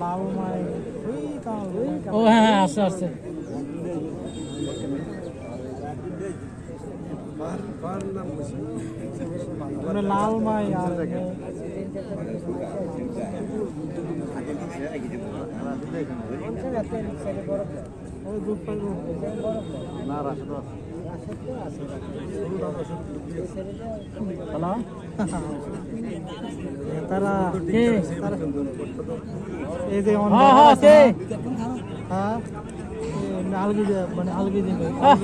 লাল মাই ওই কাল ও হ্যাঁ হ্যাঁ আসছে আসছে মানে লাল মাই আর না রাশিদ হ্যালো তারা কে এই যে আমার হ্যাঁ হ্যাঁ কে হ্যাঁ আলগি যে মানে আলগি যে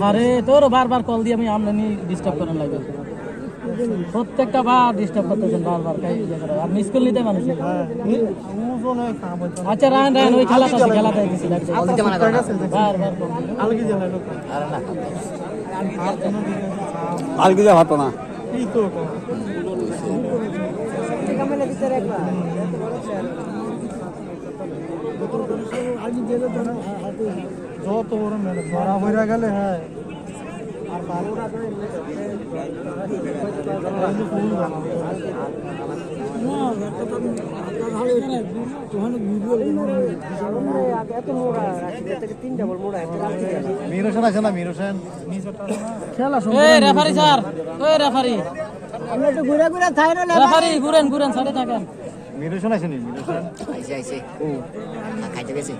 আরে তোর বারবার কল দিয়ে আমি আমদানি ডিস্টার্ব করার লাগে। প্রত্যেকটা বার ডিস্টার্ব করতেছেন বারবার কাই আর মিস কল নিতে মানুষ হ্যাঁ। আচ্ছা রান রান ওই খেলা আছে খেলাতে গেছি বারবার আলগি আর দিকে আর কি হতো না এই তো যত বড় মেলে ধরা হইরা গেলে হ্যাঁ আর ভালো না করে ফুল বানাও মির হোসেন আছে না মির খেলা রেফারি স্যার ওই রেফারি আমরা একটু ঘুরে ঘুরে থাই না রেফারি ঘুরেন ঘুরেন সাইডে থাকেন। মির হোসেন আছে নি মির হোসেন আইসে আইসে খাইতে গেছে।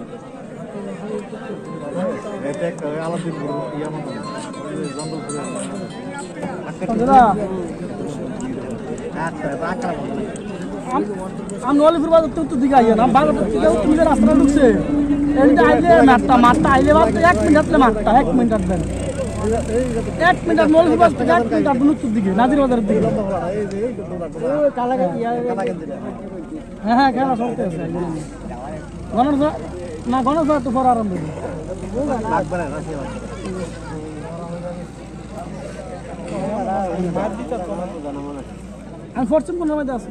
আমি বাজার তো উত্তর দিকে না দিকে রাস্তা ঢুকছে। এইটা আইলে মাঠটা মাঠটা আইলে এক মিনিট আসলে মাঠটা, এক মিনিট আসবেন এক মিনিট থেকে এক মিনিট আসবেন উত্তর দিকে নাজির বাজারের দিকে। হ্যাঁ হ্যাঁ খেলা গণেশ দা- না, গণেশ তো পর আরম্ভ আমি ফরচুন কোন মধ্যে আছি।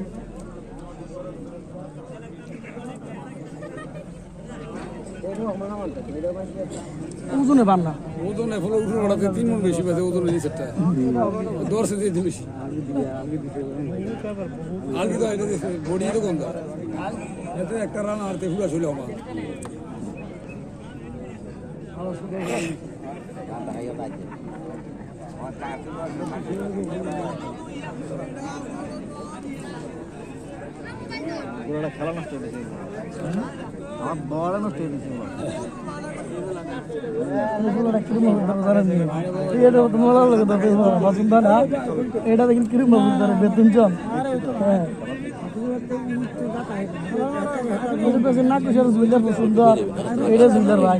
ওজনে পান না। ওজনে ফলে উঠে পড়াতে তিন মন বেশি পাচ্ছে ওজনে নিচেরটা। দশ কেজি বেশি। কি তো এটা বডি তো কম এতে একটা রান আর তে ফুলা চলে আমার। হয়ে হয়ে এটা দেখেন কিরম বেতন জন না কুশাল সুন্দর এটা জুইলার ভাই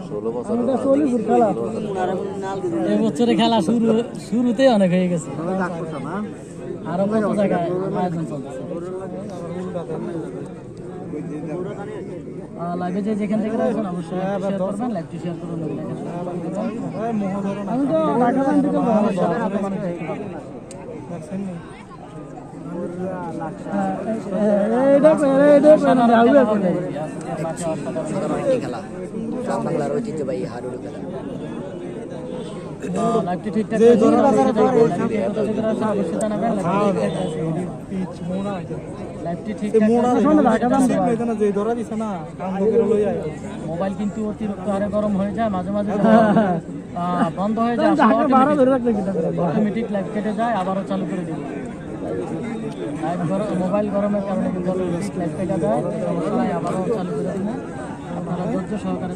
এই বছরে খেলা শুরু শুরুতে অনেক হয়ে গেছে আরও কত জায়গায় আয়োজন লাগে যে যেখান থেকে অবশ্যই শেয়ার করবেন লাইভটি শেয়ার করুন আমি তো ঢাকা খেলা বাংলার ঐতিহ্যবাহী হাডুডু খেলা মোবাইল কিন্তু অতিরিক্ত হারে গরম হয়ে যায় মাঝে মাঝে বন্ধ হয়ে যায় অটোমেটিক লাইভ কেটে যায় আবারও চালু করে গরম মোবাইল গরমের কারণে কিন্তু কেটে আবারও চালু করে আপনারা ধৈর্য সহকারে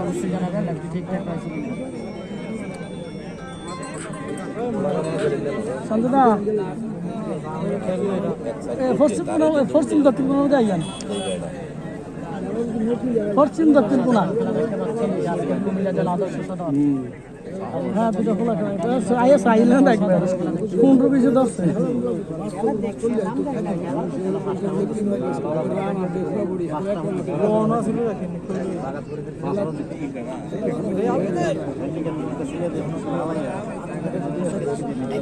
অবশ্যই জানাবেন ঠিকঠাক আছে পশ্চিম দক্ষিণ কোন মধ্যে পশ্চিম দক্ষিণ কোনা। কুমিল্লা জেলা আদর্শ সদর হ্যাঁ দুটো খোলা আইয়া চাইলে দেখবে পনেরো বিশে দশে কোন ছিল রাখেন এই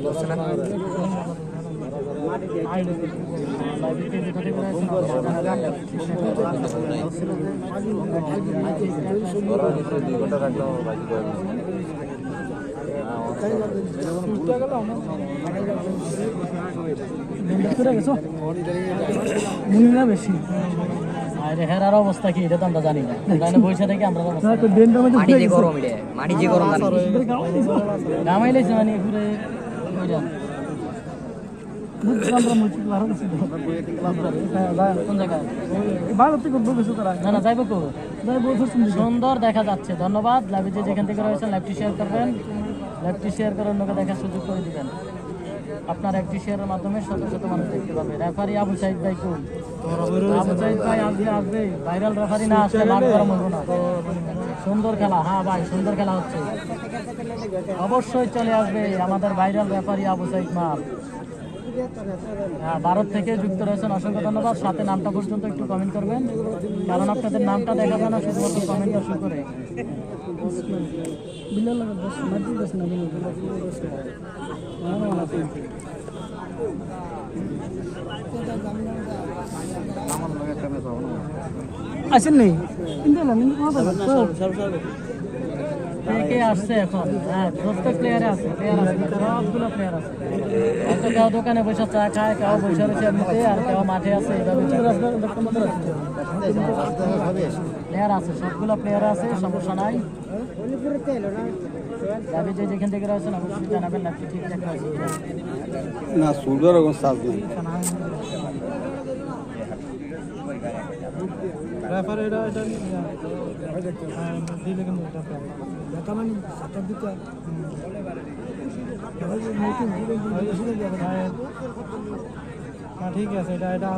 বেশি আরে হেরার অবস্থা কি? এটা তো আমরা জানি না। বসে থেকে আমরা অবস্থা মাটি যে গরম এটা মাটি যে গরম জানি। ঘুরে সুন্দর দেখা যাচ্ছে। ধন্যবাদ। লাইভে যেখান থেকে রয়েছেন লাইভটি শেয়ার করবেন। লাইভটি শেয়ার করে অন্যকে দেখার সুযোগ করে দিবেন। আপনার একটি শেয়ারের মাধ্যমে শত শত মানুষ দেখতে পাবে। রেফারি আবু সাইদ ভাই কোন আবু সাইদ ভাই আসবে আসবে। ভাইরাল রেফারি না আসলে মাঠ করা হব না। সুন্দর খেলা। হ্যাঁ ভাই, সুন্দর খেলা হচ্ছে। অবশ্যই চলে আসবে আমাদের ভাইরাল রেফারি আবু সাইদ মাল হ্যাঁ ভারত থেকে যুক্ত রয়েছেন। অসংখ্য ধন্যবাদ। সাথে নামটা পর্যন্ত একটু কমেন্ট করবেন। কারণ আপনাদের নামটা দেখা যায় না শুধুমাত্র কমেন্টটা শুরু করে আসেন নেই কে কে আসছে এখন? হ্যাঁ প্রত্যেক প্লেয়ারে আছে প্লেয়ার আছে সবগুলো প্লেয়ার আছে। হয়তো কেউ দোকানে বসে চা খায় কেউ বসে রয়েছে এমনিতে আর কেউ মাঠে আছে এইভাবে প্লেয়ার আছে সবগুলো প্লেয়ার আছে সমস্যা নাই। যে যেখান থেকে রয়েছেন অবশ্যই জানাবেন ঠিকঠাক না সুন্দর রকম সাজ নেই। রেফার এটা এটা হ্যাঁ মানে সাতটার দিকে হ্যাঁ ঠিক আছে এটা এটা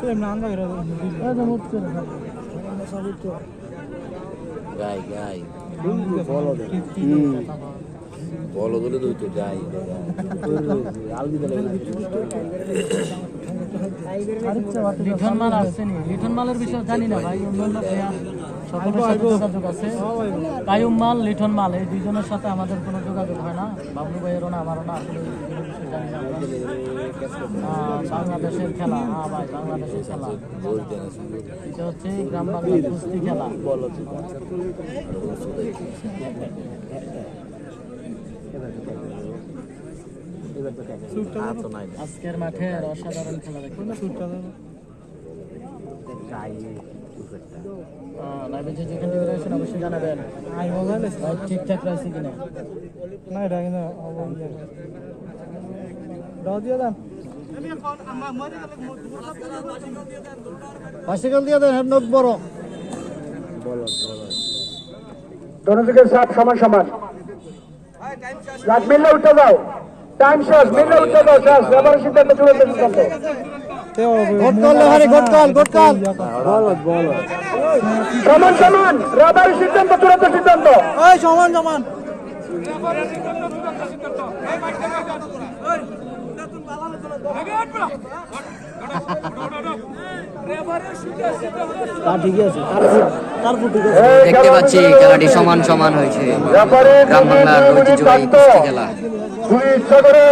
করে গাই গাই। বলো বলে দুই তো যাই লিঠন মাল আসছেনি লিঠন মালের বিষয়ে জানি না ভাই অন্যান্য সকলের সাথে যোগাযোগ আছে। কায়ুম মাল লিঠন মাল এই দুইজনের সাথে আমাদের কোনো যোগাযোগ হয় না। বাবলু ভাইয়েরও না আমারও না আসলে জানি না বাংলাদেশের খেলা। হ্যাঁ ভাই বাংলাদেশের খেলা। এটা হচ্ছে গ্রাম বাংলার কুস্তি খেলা। আজকের মাঠের অসাধারণ খেলা দেখুন অবশ্যই জানাবেন। ঠিকঠাক রয়েছে কিনা? না। এটা কিন্তু দিয়ে দেন দেন দনদিকের সাপ সমান সমান। মিললে উঠে যাও। টাইম শেষ মিললে উঠে শেষ সিদ্ধান্ত চূড়ান্ত সিদ্ধান্ত সমান সমান সিদ্ধান্ত চূড়ান্ত সিদ্ধান্ত। সমান সমান। দেখতে পাচ্ছি খেলাটি সমান সমান হয়েছে। গ্রাম বাংলার ঐতিহ্যবাহী কুস্তি খেলা। ইচ্ছা করে